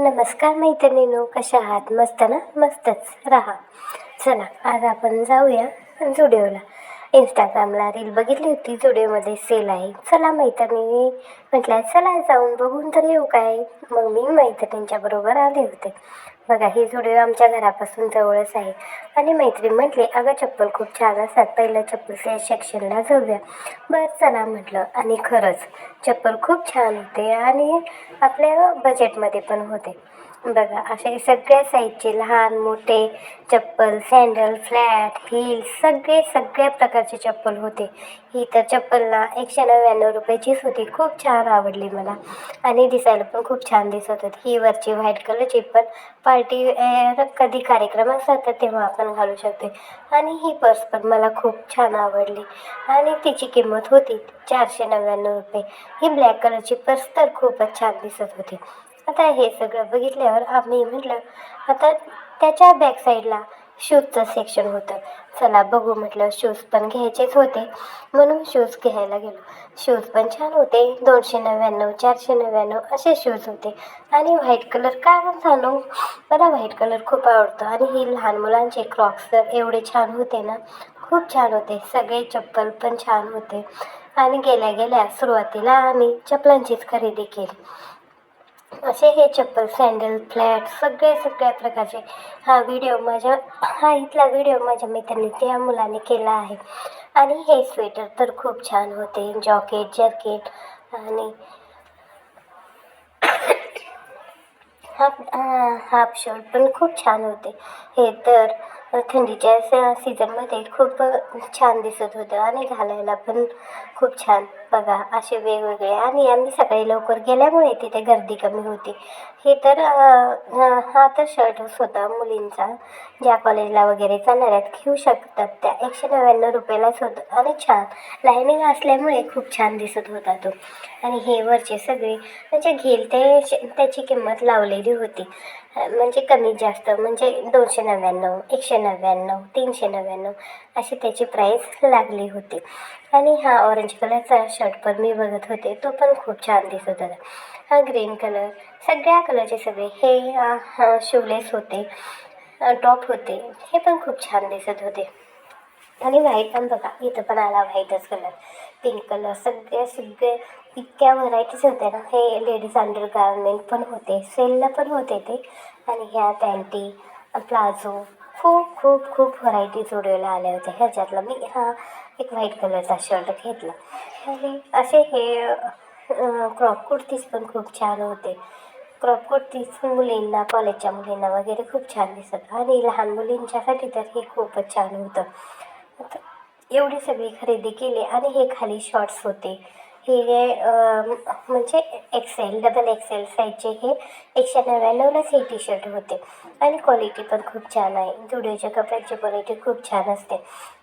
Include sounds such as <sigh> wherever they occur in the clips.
नमस्कार मैत्रिणीनो कशा आहात? मस्त ना? मस्तच. राहा. चला आज आपण जाऊया जुडिओला. इंस्टाग्रामला रील बघितली होती जुडिओमध्ये सेल आहे. चला मैत्रिणी म्हटलं चला जाऊन बघून तर येऊ काय? मग मी मैत्रिणींच्या बरोबर आले होते. बघा ही जुडिओ आमच्या घरापासून जवळच आहे. आणि मैत्रीण म्हटली अगं चप्पल खूप छान असतात. पहिलं चप्पलच्या सेक्शनला जाऊया. बरं चला म्हटलं. आणि खरंच चप्पल खूप छान होते आणि आपल्या बजेटमध्ये पण होते. बघा असे सगळ्या साईजचे लहान मोठे चप्पल सँडल फ्लॅट हिल सगळे सगळ्या प्रकारचे चप्पल होते. ही तर चप्पल ना एकशे नव्याण्णव रुपयाचीच होती खूप छान आवडली मला. आणि दिसायला पण खूप छान दिसत होती. ही वरची व्हाईट कलरची पण पार्टी कधी कार्यक्रम असतात तर तेव्हा आपण घालू शकते. आणि ही पर्स पण मला खूप छान आवडली. आणि तिची किंमत होती चारशे नव्याण्णव रुपये. ही ब्लॅक कलरची पर्स तर खूपच छान दिसत होती. आता हे सगळं बघितल्यावर आम्ही म्हटलं आता त्याच्या बॅक साईडला शूजचं सेक्शन होतं. चला बघू म्हटलं शूज पण घ्यायचेच होते. म्हणून शूज घ्यायला गेलो. शूज पण छान होते. दोनशे नव्याण्णव चारशे नव्याण्णव असे शूज होते. आणि व्हाईट कलर का झालो? मला व्हाईट कलर खूप आवडतो. आणि ही लहान मुलांचे क्रॉक्स तर एवढे छान होते ना. खूप छान होते. सगळे चप्पल पण छान होते. आणि गेल्या गेल्या सुरुवातीला आम्ही चप्पलांचीच खरेदी केली. असे हे चप्पल सँडल फ्लॅट सगळे सगळ्या प्रकारचे हा व्हिडिओ माझ्या हा इथला व्हिडिओ माझ्या मित्रांनी त्या मुलाने केला आहे. आणि हे स्वेटर तर खूप छान होते. जॉकेट जॅकेट आणि <coughs> हाफ हाफ शर्ट पण खूप छान होते. हे तर थंडीच्या सीझनमध्ये खूप छान दिसत होतं आणि घालायला पण खूप छान. बघा असे वेगवेगळे. आणि आम्ही सकाळी लवकर गेल्यामुळे तिथे गर्दी कमी होती. हे तर हा तर शर्टच होता मुलींचा. ज्या कॉलेजला वगैरे जाणार आहेत घेऊ शकतात त्या. एकशे नव्याण्णव रुपयालाच होतं. आणि छान. लायनिंग असल्यामुळे खूप छान दिसत होता तो. आणि हे वरचे सगळे म्हणजे घेईल ते त्याची किंमत लावलेली होती. म्हणजे कमी जास्त म्हणजे दोनशे नव्याण्णव एकशे नव्याण्णव तीनशे नव्याण्णव अशी त्याची प्राईस लागली होती. आणि हा ऑरेंज कलरचा शर्ट पण मी बघत होते. तो पण खूप छान दिसत होता. ग्रीन कलर सगळ्या कलरचे सगळे. हे शिवलेस होते. टॉप होते. हे पण खूप छान दिसत होते. आणि व्हाईट पण बघा. इथं पण आला व्हाईटच कलर पिंक कलर सगळे सगळे इतक्या व्हरायटीज होत्या ना. हे लेडीज अंडर गार्मेंट पण होते. सेलला पण होते ते. आणि ह्या पॅन्टी प्लाझो खूप खूप खूप व्हरायटी जोडवायला आल्या होत्या. ह्याच्यातला मी हा एक व्हाईट कलरचा शर्ट घेतला. आणि असे हे क्रॉप कुर्तीज पण खूप छान होते. क्रॉप कुर्तीज मुलींना कॉलेजच्या मुलींना वगैरे खूप छान दिसत. आणि लहान मुलींच्यासाठी तर हे खूपच छान होतं. एवढी सगळी खरेदी केली आणि हे खाली शॉर्ट्स होते. हे म्हणजे एक्सेल डबल एक्सेल साईजचे हे एकशे नव्याण्णवलाच हे टी शर्ट होते. आणि क्वालिटी पण खूप छान आहे. जुडिओच्या कपड्यांची क्वालिटी खूप छान असते.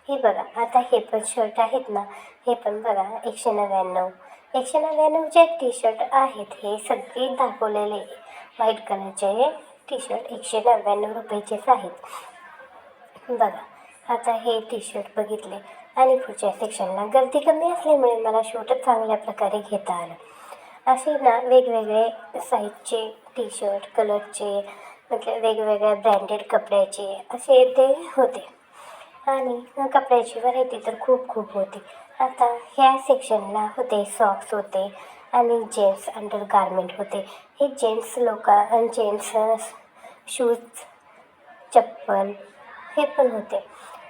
हे बघा आता हे पण शर्ट आहेत ना. हे पण बघा एकशे नव्याण्णव. एकशे नव्याण्णव जे टी शर्ट आहेत हे सगळे दाखवलेले व्हाईट कलरचे टी शर्ट एकशे नव्याण्णव रुपयाचेच आहेत. बघा आता हे टी शर्ट बघितले. आणि पुढच्या सेक्शनला गर्दी कमी असल्यामुळे मला शूटच चांगल्या प्रकारे घेता आलं. असे ना वेगवेगळे साईजचे टी शर्ट कलरचे म्हणजे वेगवेगळ्या ब्रँडेड कपड्याचे असे ते होते. आणि कपड्याची व्हरायटी तर खूप खूप होती. आता ह्या सेक्शनला होते सॉक्स होते आणि जेंट्स अंडर गारमेंट होते. हे जेंट्स लोक जेंट्स शूज चप्पल हे पण होते.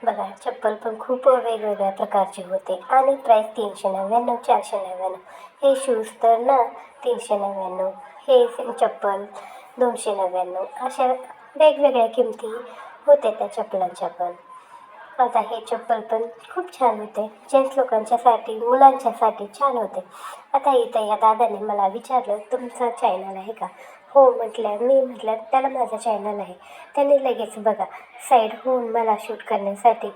बघा चप्पल पण खूप वेगवेगळ्या प्रकारचे होते. आणि प्राईस तीनशे नव्याण्णव चारशे नव्याण्णव. हे शूज तर ना तीनशे नव्याण्णव. हे चप्पल दोनशे नव्याण्णव. अशा वेगवेगळ्या किमती होत्या त्या चप्पलांच्या पण. आता हे चप्पल पण खूप छान होते. जेंट्स लोकांच्यासाठी मुलांच्यासाठी छान होते. आता इथं या दादाने मला विचारलं तुमचा चॅनल आहे का? हो म्हटलं मी म्हटलं त्याला माझा चॅनल आहे. त्याने लगेच बघा साईड होऊन मला शूट करण्यासाठी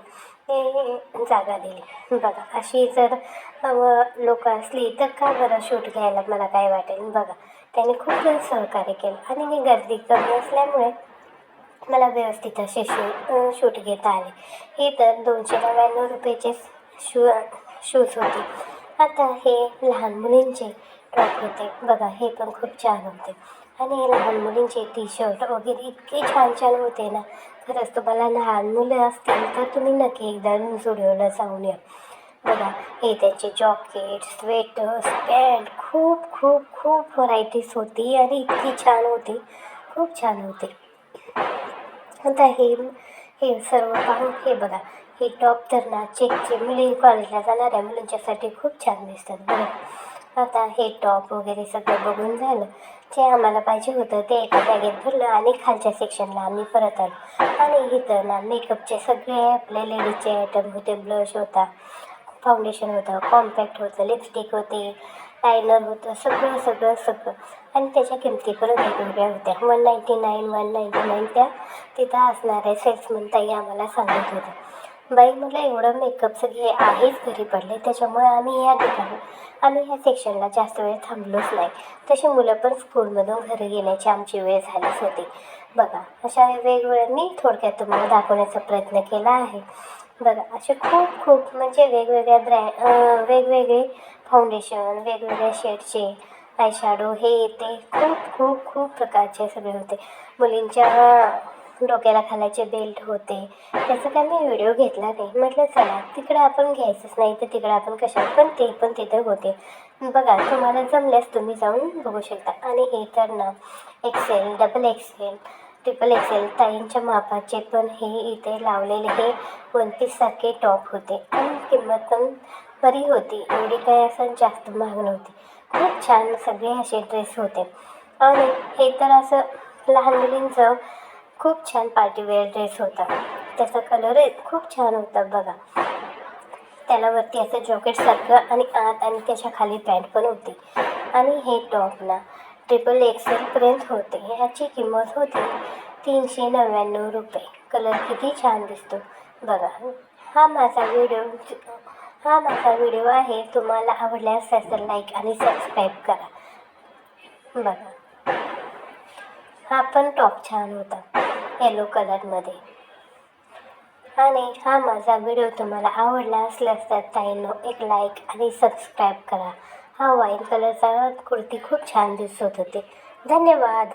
जागा दिली. बघा अशी जर लोक असली तर का बरं शूट घ्यायला मला काय वाटेल? बघा त्याने खूप सहकार्य केलं आणि मी गर्दी कमी असल्यामुळे मला व्यवस्थित असे शू शूट घेता आले. हे तर दोनशे नव्याण्णव रुपयाचे शू शूज होते. आता हे लहान मुलींचे टॉप होते. बघा हे पण खूप छान होते. आणि हे लहान मुलींचे टी शर्ट वगैरे इतके छान छान होते ना. खरंच तुम्हाला लहान मुलं असतील तर तुम्ही नक्की एकदा जुडिओला जाऊन या. बघा हे त्याचे जॉकेट स्वेटर्स पॅन्ट खूप खूप खूप व्हरायटीज होती आणि इतकी छान होती. खूप छान होती. आता हे हे सर्व पाहून हे बघा हे टॉप तर ना चेकचे मुली कॉलेजला जाणाऱ्या मुलांच्यासाठी खूप छान दिसतात बरं. आता हे टॉप वगैरे सगळं बघून झालं. जे आम्हाला पाहिजे होतं ते एका बॅगेत भरलं आणि खालच्या सेक्शनला आम्ही परत आलो. आणि इथं ना मेकअपचे सगळे आपले लेडीजचे आयटम होते ब्लश होता फाउंडेशन होतं कॉम्पॅक्ट होतं लिपस्टिक होते आयनर होतं सगळं सगळं सगळं. आणि त्याच्या किमती पण वेगवेगळ्या होत्या. One ninety nine one ninety nine त्या तिथं असणाऱ्या सेल्समन ताई आम्हाला सांगत होत्या. बाई मला एवढं मेकअपचं घे आहेच घरी पडले त्याच्यामुळे आम्ही या ठिकाणी आम्ही ह्या सेक्शनला जास्त वेळ थांबलोच नाही. तशी मुलं पण स्कूलमधून घरी गेल्याची आमची वेळ झालीच होती. बघा अशा वेगवेगळ्या मी थोडक्यात तुम्हाला दाखवण्याचा प्रयत्न केला आहे. बघा असे खूप खूप म्हणजे वेगवेगळ्या ब्रँड वेगवेगळे फाउंडेशन वेगवेगळ्या शेडचे आयशॅडो हे ते खूप खूप खूप प्रकारचे सगळे होते. मुलींच्या डोक्याला खालायचे बेल्ट होते. त्याचा काय मी व्हिडिओ घेतला नाही. म्हटलं चला तिकडे आपण घ्यायचंच नाही तर तिकडे आपण कशा पण ते पण तिथे होते. बघा तुम्हाला जमल्यास तुम्ही जाऊन बघू शकता. आणि हे तर ना XL double XL triple XL ताईंच्या मापाचे पण हे इथे लावलेले हे वन पीससारखे टॉप होते. आणि किंमत पण बरी होती. एवढी काय असं जास्त महाग नव्हती. खूप छान सगळे असे ड्रेस होते. आणि हे तर असं लहान मुलींचं खूप छान पार्टीवेअर ड्रेस होता. त्याचा कलर खूप छान होता बघा. त्याला वरती असं जॉकेटसारखं आणि आत आणि त्याच्याखाली पॅन्ट पण होती. आणि हे टॉप ना ट्रिपल एक्सेल प्रिंट होते. ह्याची किंमत होती तीनशे नव्याण्णव रुपये. कलर किती छान दिसतो. बघा. हा माझा व्हिडिओ हा माझा व्हिडिओ आहे. तुम्हाला आवडल्यास त्याचं लाईक आणि सबस्क्राईब करा. बघा. हा पण टॉप छान होता. येलो कलरमध्ये आणि हा माझा व्हिडिओ तुम्हाला आवडला असल्यास तर ताईंनो एक लाईक आणि सबस्क्राईब करा. हा वाईन कलरचा कुर्ती खूप छान दिसत होती. धन्यवाद.